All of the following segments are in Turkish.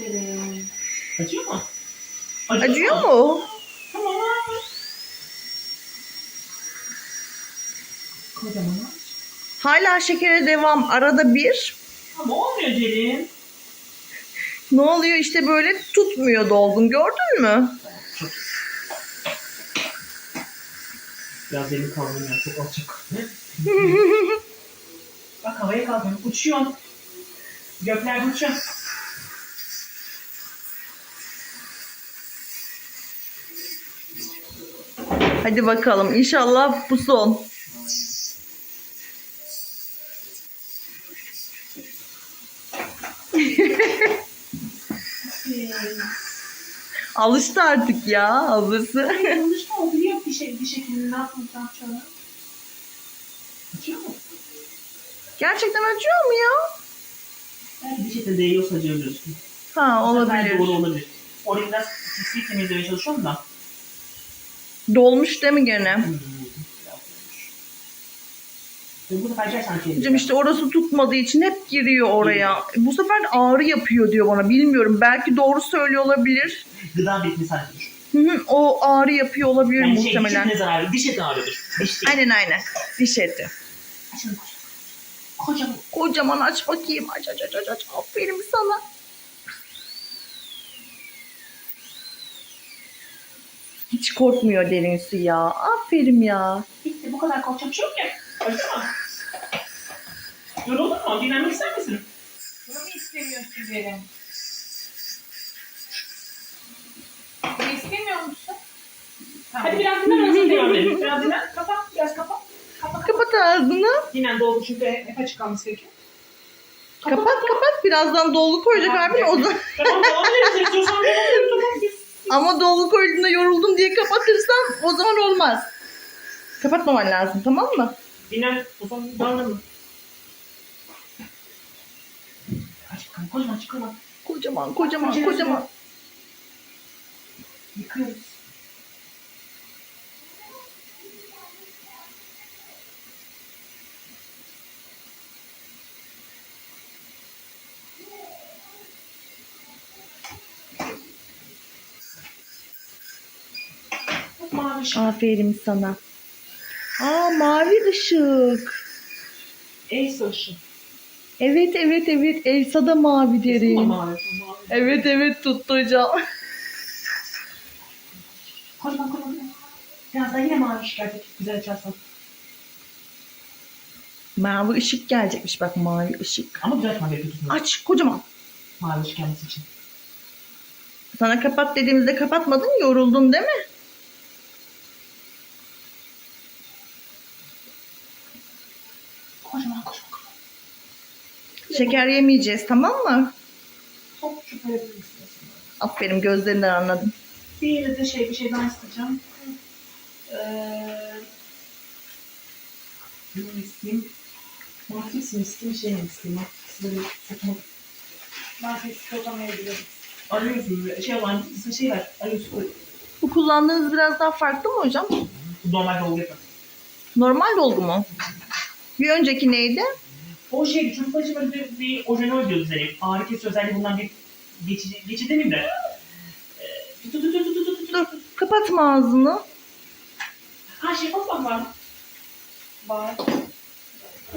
Aferin. Acıyor mu? Acıyor mu? Tamam. Kocaman. Hala şekere devam. Arada bir. Ama olmuyor Ceylin. Ne oluyor işte böyle tutmuyor dolgun. Gördün mü? Çok. Biraz benim kaldım ya çok alçak. Bak havaya kalkıyorum. Uçuyorsun. Göklerde uçuyorsun. Hadi bakalım. İnşallah bu son. Alıştı artık ya ablası. Yanlış mı oldu? Yok bir şey, bir şekilde ne. Acıyor mu? Gerçekten acıyor mu ya? Belki bir şekilde değiyorsa acıyorsun. Ha Bu sefer olabilir. Doğru olabilir. Orayı biraz pisliği temizlemeye çalışıyorum da. Dolmuş değil mi gene? Hocam işte orası tutmadığı için hep giriyor oraya. Bu sefer de ağrı yapıyor diyor bana. Bilmiyorum. Belki doğru söylüyor olabilir. Gıda bitmi sadece. Hı hı, o ağrı yapıyor olabilir Yani şey, muhtemelen. etine zararlı. Diş eti ağrıdır. Diş değil. Aynen aynen. Diş eti. Açın kocaman. Kocaman aç bakayım. Aç aç aç aç. aç. Aferin sana. Korkmuyor derin su ya. Aferin ya. Bitti bu kadar korkacak bir şey yok ya. Mu? Yoruldun mu? Dinlenmek ister misin? Bunu mu istemiyorsun Ceren? Bunu istemiyor musun? Hadi biraz dinlen sonra devam edelim. Biraz dinlen. Kapat. Biraz kapat. Kapat. Kapat ağzını. Dinlen doldu çünkü hep açık kalması gerekiyor. Kapat kapat. Birazdan dolgu koyacak Tamam, abi. O zaman... Tamam devam edelim. Tamam. Ama dolgu koyduğunda yoruldum diye kapatırsan o zaman olmaz. Kapatmaman lazım tamam mı? Dinlen. O zaman devam edelim. Açık kalma. Kocaman açık kalma. Kocaman kocaman Kocaman. kocaman. Yıkıyoruz. Mavi ışık. Aferin sana. Aa mavi ışık. Ace ışık. Evet evet evet Elsa da mavi derin. mavi. mavi. Evet evet tuttu hocam. Kocaman kocaman. Biraz daha yine mavi ışık gelecek. Güzel açarsan. Mavi ışık gelecekmiş bak mavi ışık. Ama açman gerekiyor. tutun. Aç kocaman. Mavi ışık gelmesi için. Sana kapat dediğimizde kapatmadın yoruldun değil mi? Kocaman kocaman. Şeker yemeyeceğiz tamam mı? Çok verebiliriz. Aferin gözlerinden anladım. Bir de şey bir şey daha isteyeceğim. Ee, ne isteyeyim? Matris mi isteyeyim, şey mi isteyeyim? Sokamayabilirim. Arıyorsun böyle şey olan bir şey ver. Arıyorsun. Bu kullandığınız biraz daha farklı mı hocam? Bu normal dolgu. Normal dolgu mu? Bir önceki neydi? O şey için böyle bir, bir ojenol diyoruz Zeynep. Ağrı kesici özelliği bundan bir geçici, geçici demeyeyim de. Ee, tut tut tut tut tut. Dur kapatma ağzını. Ha şey yapmak var? Var.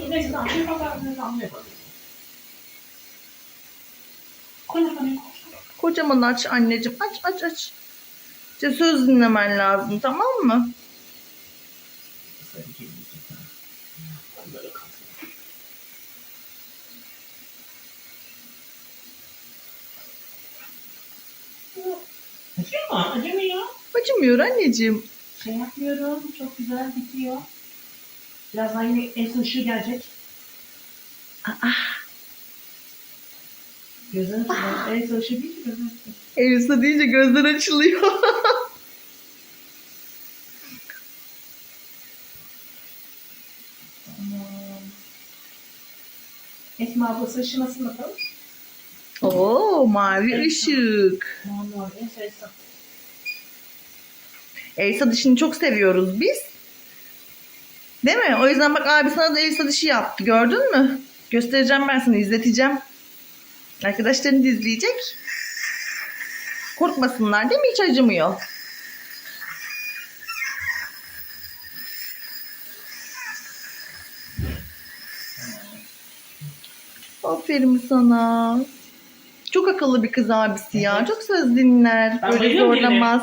Neyse tamam şey var mı? Tamam ne yapalım. Kocaman aç anneciğim. Aç aç aç. İşte söz dinlemen lazım tamam mı? Acıyor mu? Acımıyor. Acımıyor anneciğim. Şey yapmıyorum. Çok güzel bitiyor. Birazdan yine el ışığı gelecek. Aa, Gözün açılıyor. El ışığı değil mi? Gözün açılıyor. Elisa deyince gözler açılıyor. Esma ablası ışığı nasıl bakalım? Oo mavi ışık. Elsa dişini çok seviyoruz biz. Değil mi? O yüzden bak abi sana da Elsa dişi yaptı. Gördün mü? Göstereceğim ben sana izleteceğim. Arkadaşların da izleyecek. Korkmasınlar değil mi? Hiç acımıyor. Aferin sana. Çok akıllı bir kız abisi ya. Çok söz dinler. Ben Böyle bayılıyorum zorlamaz.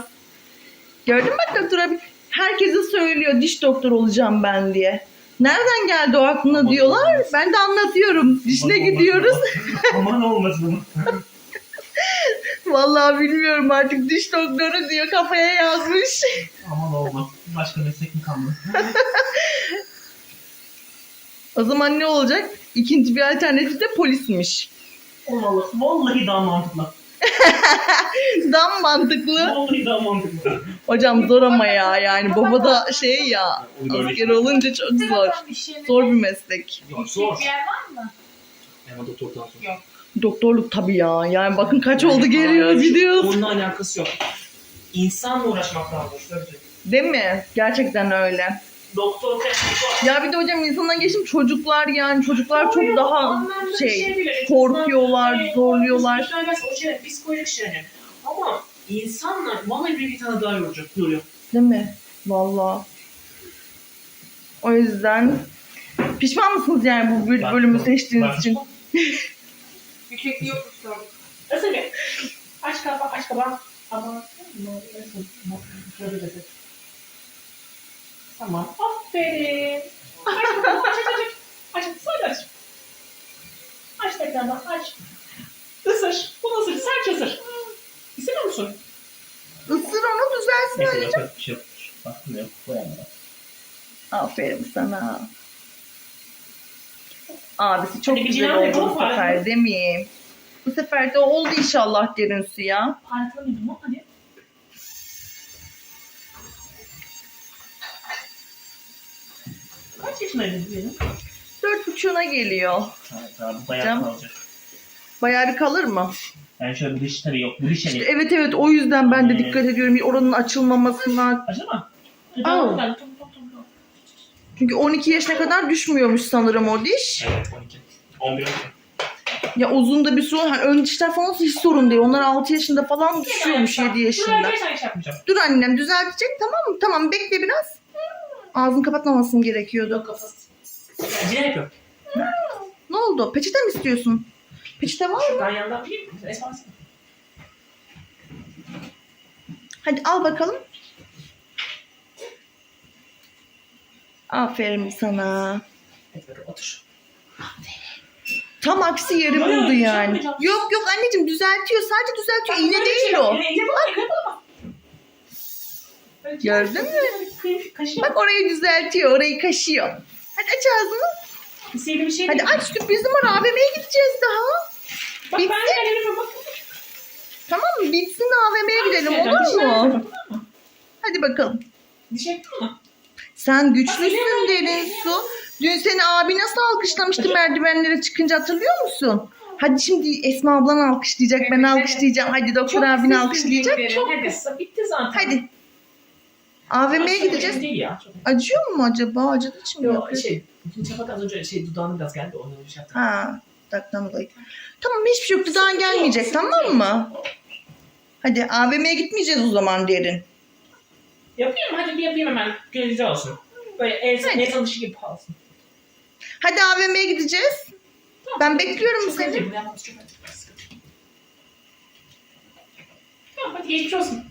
Gördün mü bak doktor abi? Herkese söylüyor diş doktor olacağım ben diye. Nereden geldi o aklına Aman diyorlar. olmaz. Ben de anlatıyorum. Dişine Aman gidiyoruz. olmasın. Aman olmasın. Vallahi bilmiyorum artık diş doktoru diyor kafaya yazmış. Aman olmaz. Başka meslek mi kalmadı? O zaman ne olacak? İkinci bir alternatif de polismiş. Olmalı. Vallahi daha mantıklı. Daha mı mantıklı? Vallahi daha mantıklı. Hocam zor ama ya yani baba da şey ya Onu böyle- asker olunca çok zor. Zor bir meslek. Zor. Bir yer var mı? Ama doktordan sonra. Yok. Doktorluk tabii ya. Yani bakın kaç oldu geliyoruz gidiyoruz. Onunla alakası yok. İnsanla uğraşmak lazım. Şöyle söyleyeyim. Değil mi? Gerçekten öyle. Doktor teknik Ya bir de hocam insandan geçtim çocuklar yani çocuklar çok daha şey korkuyorlar, zorluyorlar. O şey psikolojik şey. Ama insanla vallahi bir, bir tane daha yoracak. Yoruyor. Değil mi? Vallahi. O yüzden pişman mısınız yani bu böl- Ben- bölümü seçtiğiniz ben- için? Yüksekliği yokmuş tabii. Nasıl bir? Aç kapağı, aç kapağı. Ama şöyle dedi. Tamam. Aferin. Aç kapağı, aç aç aç. Aç, aç, sadece aç. Aç tekrardan, aç. Isır. Bu nasıl? Serçe ısır. İstemiyor musun? Isır onu düzelsin anneciğim. yok, bir şey yok. Bak, ne yok, koyamadım. Aferin sana. Abisi çok Hadi bir güzel cihan oldu bu bari. sefer değil mi? Bu sefer de oldu inşallah derin suya. Harflanıyordum mu? Hadi. Yaşındaydın diyelim? Dört buçuğuna geliyor. Evet abi bu bayağı Cam. kalacak. Bayağı bir kalır mı? Yani şöyle bir diş tabii yok. Bu diş İşte evet evet o yüzden ben de dikkat ediyorum. Oranın açılmamasına. Acaba? Aa. Tamam. Çünkü 12 yaşına kadar düşmüyormuş sanırım o diş. Evet 12. 11 12. Ya uzun da bir sorun. Hani ön dişler falan hiç sorun değil. Onlar 6 yaşında falan düşüyormuş 7 yaşında. Yapmayacağım. Dur annem düzeltecek tamam mı? Tamam bekle biraz. Ağzını kapatmamasın gerekiyordu. Yok kafası. Cine yapıyorum. Ne oldu? Peçete mi istiyorsun? Peçete var mı? Şuradan yandan bir esma Hadi al bakalım. Aferin sana. Evet böyle otur. Tam aksi yeri Yok, yok, buldu bir şey yani. yapmayacağım. Yok yok anneciğim düzeltiyor. Sadece düzeltiyor. İğne değil o. Gördün mü? Bak orayı düzeltiyor. Orayı kaşıyor. Hadi aç ağzını. Bir şey Hadi aç sürprizim var. AVM'ye gideceğiz daha. Bak bitti. ben de bak. Tamam mı? Bitsin AVM'ye gidelim Seveceğim, bir şey olur mu? yapacağım, tamam mı? Hadi bakalım. Diş mı? Sen güçlüsün derin su. Dün seni abi nasıl alkışlamıştı merdivenlere çıkınca hatırlıyor musun? Hadi şimdi Esma ablan alkışlayacak, ben Evet, evet. alkışlayacağım. Hadi doktor abin kısa alkışlayacak. Çok Hadi. kısa. Bitti zaten. Hadi. AVM'ye gideceğiz. Değil ya. Çok Acıyor mu acaba? Acıdı için mi Yok yapıyor? şey. Bütün çapak az önce şey dudağına biraz geldi. Bir şey. Ha, dudaktan dolayı. Tamam hiçbir şey yok. Dudağın gelmeyecek tamam mı? Hadi AVM'ye gitmeyeceğiz o zaman derin. Yapayım? Hadi bir yapayım hemen. Güzel olsun. Böyle el, Hadi. el tanışı gibi olsun. Hadi AVM'ye gideceğiz. Ben bekliyorum Çok seni. bunu yapmamız çok önemli. Tamam hadi geçmiş olsun.